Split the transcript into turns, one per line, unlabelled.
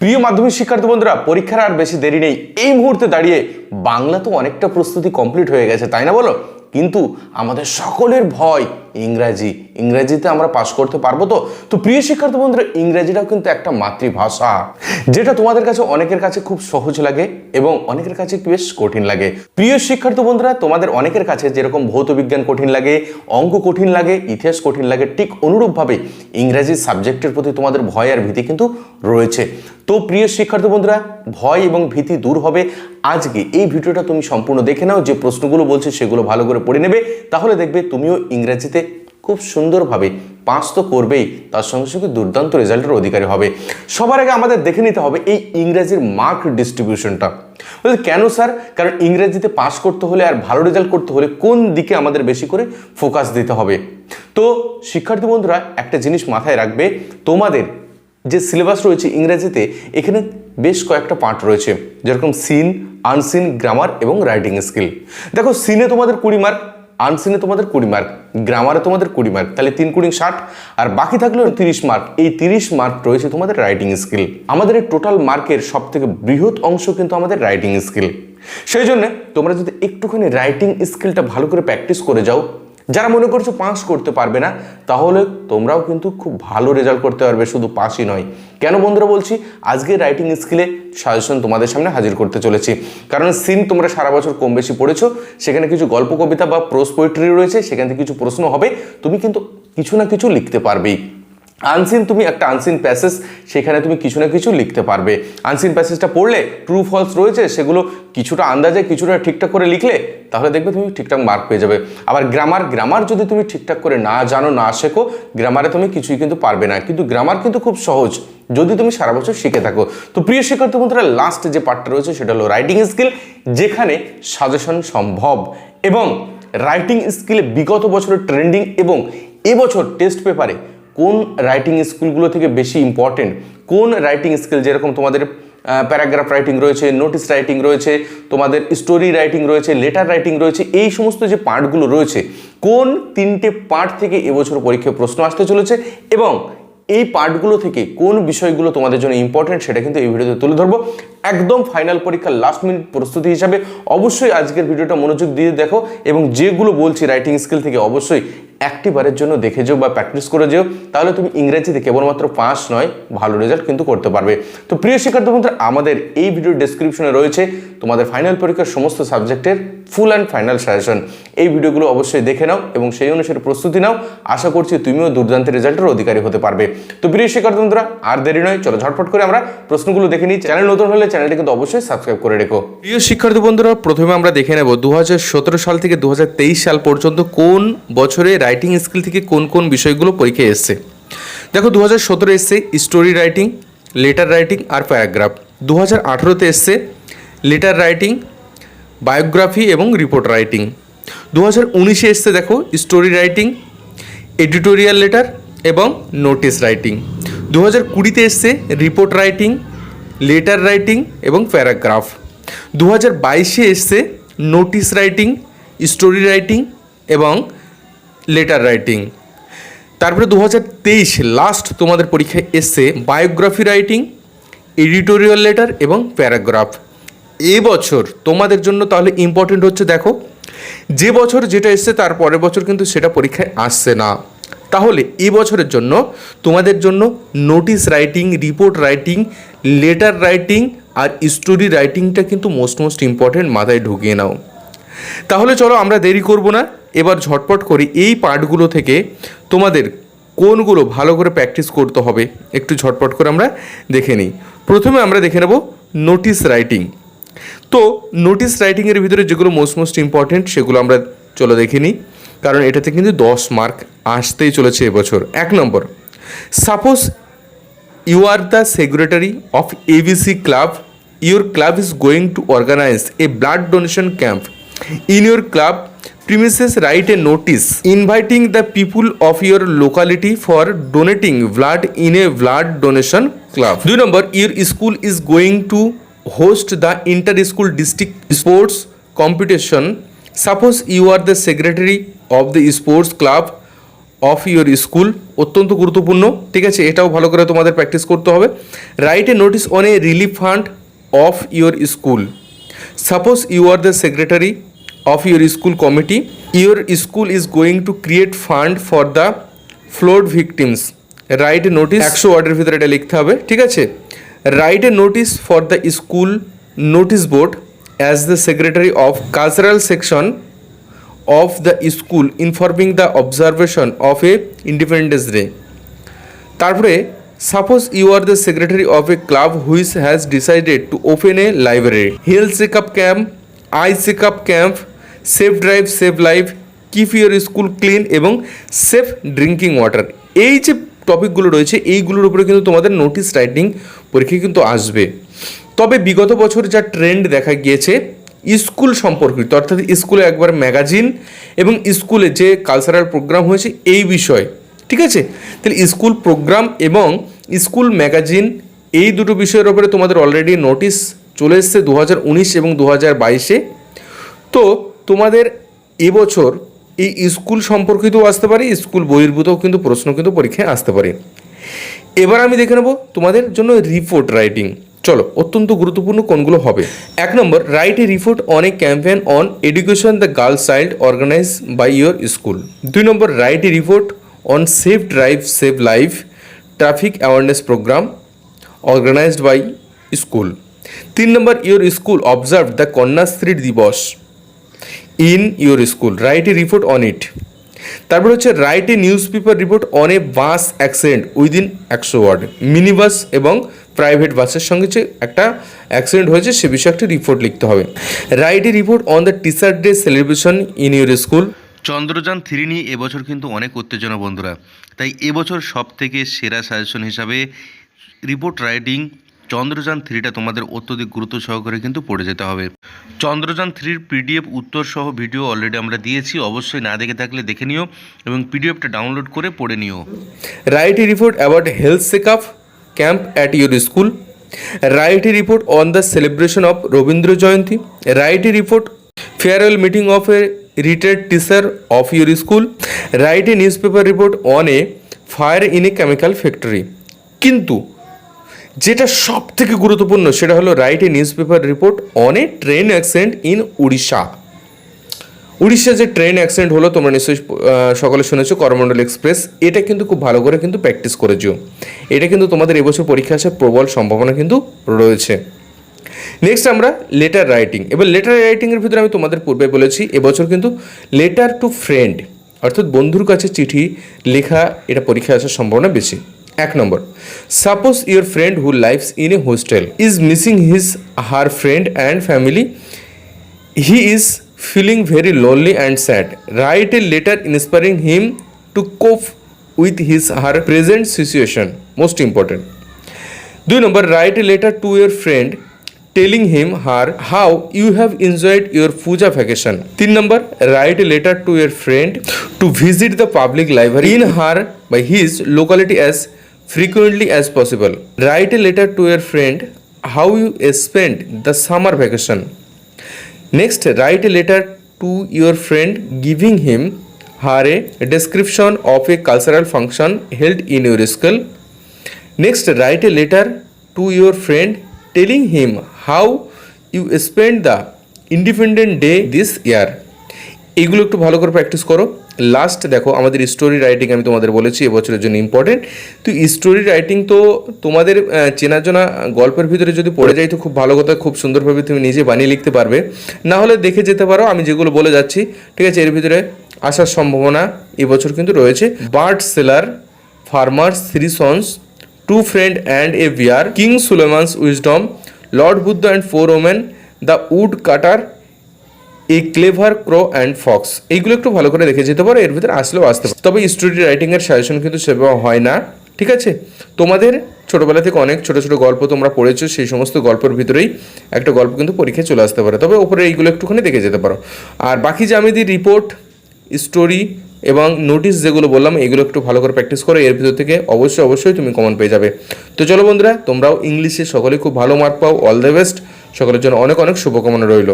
প্রিয় মাধ্যমিক শিক্ষার্থী বন্ধুরা, পরীক্ষার আর বেশি দেরি নেই। এই মুহূর্তে দাঁড়িয়ে বাংলা তো অনেকটা প্রস্তুতি কমপ্লিট হয়ে গেছে, তাই না বলো? কিন্তু আমাদের সকলের ভয় ইংরাজি। ইংরেজিতে আমরা পাশ করতে পারব তো? তো প্রিয় শিক্ষার্থী বন্ধুরা, ইংরেজিটাও কিন্তু একটা মাতৃভাষা, যেটা তোমাদের কাছে অনেকের কাছে খুব সহজ লাগে এবং অনেকের কাছে বেশ কঠিন লাগে। প্রিয় শিক্ষার্থী বন্ধুরা, তোমাদের অনেকের কাছে যেরকম ভৌত বিজ্ঞান কঠিন লাগে, অঙ্ক কঠিন লাগে, ইতিহাস কঠিন লাগে, ঠিক অনুরূপভাবে ইংরেজি সাবজেক্টের প্রতি তোমাদের ভয় আর ভীতি কিন্তু রয়েছে। তো প্রিয় শিক্ষার্থী বন্ধুরা ভয় এবং ভীতি দূর হবে আজকে। এই ভিডিওটা তুমি সম্পূর্ণ দেখে নাও, যে প্রশ্নগুলো বলছে সেগুলো ভালো করে পড়ে নেবে। তাহলে দেখবে তুমিও ইংরেজিতে খুব সুন্দরভাবে পাস তো করবেই, তার সঙ্গে সঙ্গে দুর্দান্ত রেজাল্টের অধিকারী হবে। সবার আগে আমাদের দেখে নিতে হবে এই ইংরেজির মার্ক ডিস্ট্রিবিউশনটা কেন স্যার কারণ ইংরেজিতে পাস করতে হলে আর ভালো রেজাল্ট করতে হলে কোন দিকে আমাদের বেশি করে ফোকাস দিতে হবে? তো, শিক্ষার্থী বন্ধুরা, একটা জিনিস মাথায় রাখবে, তোমাদের যে সিলেবাস রয়েছে ইংরেজিতে, এখানে বেশ কয়েকটা পার্ট রয়েছে। যেরকম সিন আনসিন গ্রামার এবং রাইটিং স্কিল দেখো সিনে তোমাদের কুড়ি মার্ক আনসিনে তোমাদের কুড়ি মার্ক গ্রামারে তোমাদের কুড়ি মার্ক তাহলে তিন কুড়ি ষাট, আর বাকি থাকল তিরিশ মার্ক এই তিরিশ মার্ক রয়েছে তোমাদের রাইটিং স্কিল আমাদের এই টোটাল মার্কের সব থেকে বৃহৎ অংশ কিন্তু আমাদের রাইটিং স্কিল সেই জন্য তোমরা যদি একটুখানি রাইটিং স্কিলটা ভালো করে প্র্যাকটিস করে যাও যারা মনে করছ পাস করতে পারবে না, তাহলে তোমরাও কিন্তু খুব ভালো রেজাল্ট করতে পারবে, শুধু পাসই নয়। কেন বন্ধুরা বলছি? আজকে রাইটিং স্কিলে সাজেশন তোমাদের সামনে হাজির করতে চলেছি। কারণ সিন তোমরা সারা বছর কম বেশি পড়েছো, সেখানে কিছু গল্প, কবিতা বা প্রোস পোয়েট্রি রয়েছে, সেখান থেকে কিছু প্রশ্ন হবে, তুমি কিন্তু কিছু না কিছু লিখতে পারবেই। আনসিন তুমি একটা আনসিন প্যাসেজ সেখানে তুমি কিছু না কিছু লিখতে পারবে। আনসিন প্যাসেজটা পড়লে ট্রু ফলস রয়েছে, সেগুলো কিছুটা আন্দাজে, কিছুটা ঠিকঠাক করে লিখলে তাহলে দেখবে তুমি ঠিকঠাক মার্ক পেয়ে যাবে। আবার গ্রামার গ্রামার যদি তুমি ঠিকঠাক করে না জানো, না শেখো গ্রামারে তুমি কিছুই কিন্তু পারবে না। কিন্তু গ্রামার কিন্তু খুব সহজ, যদি তুমি সারা বছর শিখে থাকো। তো প্রিয় শিক্ষার্থী বন্ধুরা লাস্ট যে পার্টটা রয়েছে সেটা হলো রাইটিং স্কিল যেখানে সাজেশন সম্ভব এবং রাইটিং স্কিলে বিগত বছরের ট্রেন্ডিং এবং এবছর টেস্ট পেপারে কোন রাইটিং স্কিলগুলো থেকে বেশি ইম্পর্টেন্ট কোন রাইটিং স্কিল যেরকম তোমাদের প্যারাগ্রাফ রাইটিং রয়েছে, নোটিস রাইটিং রয়েছে, তোমাদের স্টোরি রাইটিং রয়েছে, লেটার রাইটিং রয়েছে, এই সমস্ত যে পার্টগুলো রয়েছে, কোন তিনটে পার্ট থেকে এবছর পরীক্ষায় প্রশ্ন আসতে চলেছে এবং এই পার্টগুলো থেকে কোন বিষয়গুলো তোমাদের জন্য ইম্পর্টেন্ট সেটা কিন্তু এই ভিডিওতে তুলে ধরবো। একদম ফাইনাল পরীক্ষার লাস্ট মিনিট প্রস্তুতি হিসাবে অবশ্যই আজকের ভিডিওটা মনোযোগ দিয়ে দেখো এবং যেগুলো বলছি রাইটিং স্কিল থেকে অবশ্যই একটিবারের জন্য দেখে যেও বা প্র্যাকটিস করে যেও, তাহলে তুমি ইংরেজিতে কেবলমাত্র পাস নয় ভালো রেজাল্ট কিন্তু করতে পারবে। তো প্রিয় শিক্ষার্থী বন্ধুরা, আমাদের এই ভিডিওর ডেসক্রিপশনে রয়েছে তোমাদের ফাইনাল পরীক্ষার সমস্ত সাবজেক্টের ফুল অ্যান্ড ফাইনাল সাজেশন এই ভিডিওগুলো অবশ্যই দেখে নাও এবং সেই অনুসারে প্রস্তুতি নাও। আশা করছি তুমিও দুর্দান্ত রেজাল্টের অধিকারী হতে পারবে। তো প্রিয় শিক্ষার্থী বন্ধুরা, আর দেরি নয়, চলো ঝটপট করে আমরা প্রশ্নগুলো দেখে নিই। চ্যানেল নতুন হলে চ্যানেলটি কিন্তু অবশ্যই সাবস্ক্রাইব করে রেখো। প্রিয় শিক্ষার্থী বন্ধুরা, প্রথমে আমরা দেখে নেব দু হাজার সতেরো সাল থেকে দু হাজার তেইশ সাল পর্যন্ত কোন বছরে রাইটিং স্কিল থেকে কোন কোন বিষয়গুলো পরীক্ষায় এসছে? দেখো দু হাজার সতেরো এসছে স্টোরি রাইটিং লেটার রাইটিং আর প্যারাগ্রাফ দু হাজার আঠেরোতে এসছে লেটার রাইটিং বায়োগ্রাফি এবং রিপোর্ট রাইটিং দু হাজার উনিশে এসছে দেখো স্টোরি রাইটিং এডিটোরিয়াল লেটার এবং নোটিস রাইটিং দু হাজার কুড়িতে এসছে রিপোর্ট রাইটিং লেটার রাইটিং এবং প্যারাগ্রাফ দু হাজার বাইশে এসছে নোটিস রাইটিং স্টোরি রাইটিং এবং লেটার রাইটিং তারপরে দু হাজার তেইশ লাস্ট তোমাদের পরীক্ষায় এসছে বায়োগ্রাফি রাইটিং এডিটোরিয়াল লেটার এবং প্যারাগ্রাফ এবছর তোমাদের জন্য তাহলে ইম্পর্টেন্ট হচ্ছে দেখো, যে বছর যেটা এসছে তার পরের বছর কিন্তু সেটা পরীক্ষায় আসছে না। তাহলে এই বছরের জন্য তোমাদের জন্য notice writing report writing letter writing আর স্টোরি রাইটিংটা কিন্তু মোস্ট মোস্ট ইম্পর্টেন্ট মাথায় ঢুকিয়ে নাও। তাহলে চলো আমরা দেরি করব না। এবার ঝটপট করি এই পার্টগুলো থেকে তোমাদের কোনগুলো ভালো করে প্র্যাকটিস করতে হবে, একটু ঝটপট করে আমরা দেখে নিই। প্রথমে আমরা দেখে নেব নোটিস রাইটিং তো নোটিস রাইটিংয়ের ভিতরে যেগুলো মোস্ট মোস্ট ইম্পর্টেন্ট সেগুলো আমরা চলো দেখে নিই, কারণ এটাতে কিন্তু দশ মার্ক আসতেই চলেছে এবছর। এক নম্বর suppose you are the secretary of abc club your club is going to organise a blood donation camp in your club premises write a notice inviting the people of your locality for donating blood in a blood donation club দুই নম্বর your school is going to host the inter school district sports competition suppose you are the secretary of the sports club of your school অত্যন্ত গুরুত্বপূর্ণ, ঠিক আছে? এটাও ভালো করে তোমাদের practice করতে হবে। Write a notice on a relief fund of your school suppose you are the secretary of your school committee your school is going to create fund for the flood victims write a notice একশো ওয়ার্ডের ভিতরে এটা লিখতে হবে, ঠিক আছে? Write a notice for the school notice board as the secretary of cultural section of the school informing the observation of a independence day. তারপরে suppose you are the secretary of a club which has decided to open a library health check up camp eye check up camp safe drive save life keep your school clean এবং safe drinking water এই যে টপিকগুলো রয়েছে, এইগুলোর উপরে কিন্তু তোমাদের notice writing পরীক্ষায় কিন্তু আসবে। তবে বিগত বছর যা ট্রেন্ড দেখা গিয়েছে স্কুল সম্পর্কিত, অর্থাৎ স্কুলে একবার ম্যাগাজিন এবং স্কুলে যে কালচারাল প্রোগ্রাম হয়েছে, এই বিষয়, ঠিক আছে? তাহলে স্কুল প্রোগ্রাম এবং স্কুল ম্যাগাজিন এই দুটো বিষয়ের ওপরে তোমাদের অলরেডি নোটিশ চলে এসছে দু হাজার উনিশ এবং দু হাজার বাইশে। তো তোমাদের এবছর এই স্কুল সম্পর্কিতও আসতে পারে, স্কুল বহির্ভূতও কিন্তু, প্রশ্ন কিন্তু পরীক্ষায় আসতে পারে। এবার আমি দেখে নেব তোমাদের জন্য রিপোর্ট রাইটিং চলো, অত্যন্ত গুরুত্বপূর্ণ কোনগুলো হবে। এক নম্বর write a report on a campaign on education the girls child organise by your school দুই নম্বর write a report on safe drive save life traffic awareness programme organised by school তিন নম্বর your school observe the Kanyashree দিবস in your school write a report on it তারপর হচ্ছে write a newspaper report on a bus accident within একশো word mini bus এবং private বাসের সঙ্গে যে একটা অ্যাক্সিডেন্ট হয়েছে, সে বিষয়ে একটা রিপোর্ট লিখতে হবে। Write a report on the teacher day celebration in your school
Chandrayaan three নিয়ে এবছর কিন্তু অনেক উত্তেজনা বন্ধুরা। তাই এবছর সব থেকে সেরা সাজেশন হিসাবে রিপোর্ট রাইটিং চন্দ্রযান থ্রিটা তোমাদের অত্যধিক গুরুত্ব সহকারে কিন্তু পড়ে যেতে হবে। চন্দ্রযান থ্রির পিডিএফ উত্তর সহ ভিডিও অলরেডি আমরা দিয়েছি, অবশ্যই না দেখে থাকলে দেখে নিও এবং পিডিএফটা ডাউনলোড করে পড়ে নিও।
Write report about health check up camp at your school. Write report on the celebration of Rabindra Jayanti. Write report farewell meeting of a retired teacher of your school. Write a newspaper report on a fire in a chemical factory. কিন্তু যেটা সব থেকে গুরুত্বপূর্ণ, সেটা হলো write a newspaper report on a train accident in Orissa. Orissa যে train accident হলো, তোমরা নিশ্চয়ই সকলে শুনেছো করমণ্ডল এক্সপ্রেস। এটা কিন্তু খুব ভালো করে কিন্তু প্র্যাকটিস করেছ। এটা কিন্তু তোমাদের এবছর পরীক্ষা আসার প্রবল সম্ভাবনা কিন্তু রয়েছে। নেক্সট আমরা লেটার রাইটিং। এবার লেটার রাইটিংয়ের ভিতরে আমি তোমাদের পূর্বে বলেছি, এবছর কিন্তু লেটার টু ফ্রেন্ড, অর্থাৎ বন্ধুর কাছে চিঠি লেখা, এটা পরীক্ষায় আসার সম্ভাবনা বেশি। এক নম্বর suppose your friend who lives in a hostel is missing his her friend and family he is feeling very lonely and sad. Write a letter inspiring him to cope with his, her present situation, most important. দুই নম্বর write a letter to your friend telling him her how you have enjoyed your Puja vacation তিন নম্বর write a letter to your friend to visit the public library in her by his locality as frequently as possible write a letter to your friend how you spent the summer vacation Next, write a letter to your friend giving him her a description of a cultural function held in your school. Next, write a letter to your friend telling him how you spent the Independent Day this year. এইগুলো একটু ভালো করে practice করো। Last দেখো, আমাদের story writing আমি তোমাদের বলেছি, এবছরের জন্য ইম্পর্টেন্ট তো স্টোরি রাইটিং তো তোমাদের চেনাজনা গল্পের ভিতরে যদি পড়ে যায় তো খুব ভালো কথা, খুব সুন্দরভাবে তুমি নিজে বানিয়ে লিখতে পারবে। না হলে দেখে যেতে পারো, আমি যেগুলো বলে যাচ্ছি, ঠিক আছে? এর ভিতরে আসার সম্ভাবনা এবছর কিন্তু রয়েছে। Bird seller farmers three sons two friend and a bear king Solomon's wisdom lord Buddha and four women the woodcutter এই ক্লেভার ক্রো অ্যান্ড ফক্স। এইগুলো একটু ভালো করে দেখে যেতে পারো, এর ভিতরে আসলেও আসতে পারে। তবে স্টোরি রাইটিংয়ের সাজেশন কিন্তু সেভাবে হয় না, ঠিক আছে? তোমাদের ছোটোবেলা থেকে অনেক ছোটো ছোটো গল্প তোমরা পড়েছো, সেই সমস্ত গল্পের ভিতরেই একটা গল্প কিন্তু পরীক্ষায় চলে আসতে পারে। তবে ওপরে এইগুলো একটুখানি দেখে যেতে পারো। আর বাকি যে আমি দিই রিপোর্ট স্টোরি এবং নোটিশ যেগুলো বললাম, এগুলো একটু ভালো করে প্র্যাকটিস করো, এর ভিতর থেকে অবশ্যই অবশ্যই তুমি কমন পেয়ে যাবে। তো চলো বন্ধুরা, তোমরাও ইংলিশে সকলে খুব ভালো মার্ক পাও অল দ্য বেস্ট সকলের জন্য অনেক অনেক শুভকামনা রইল।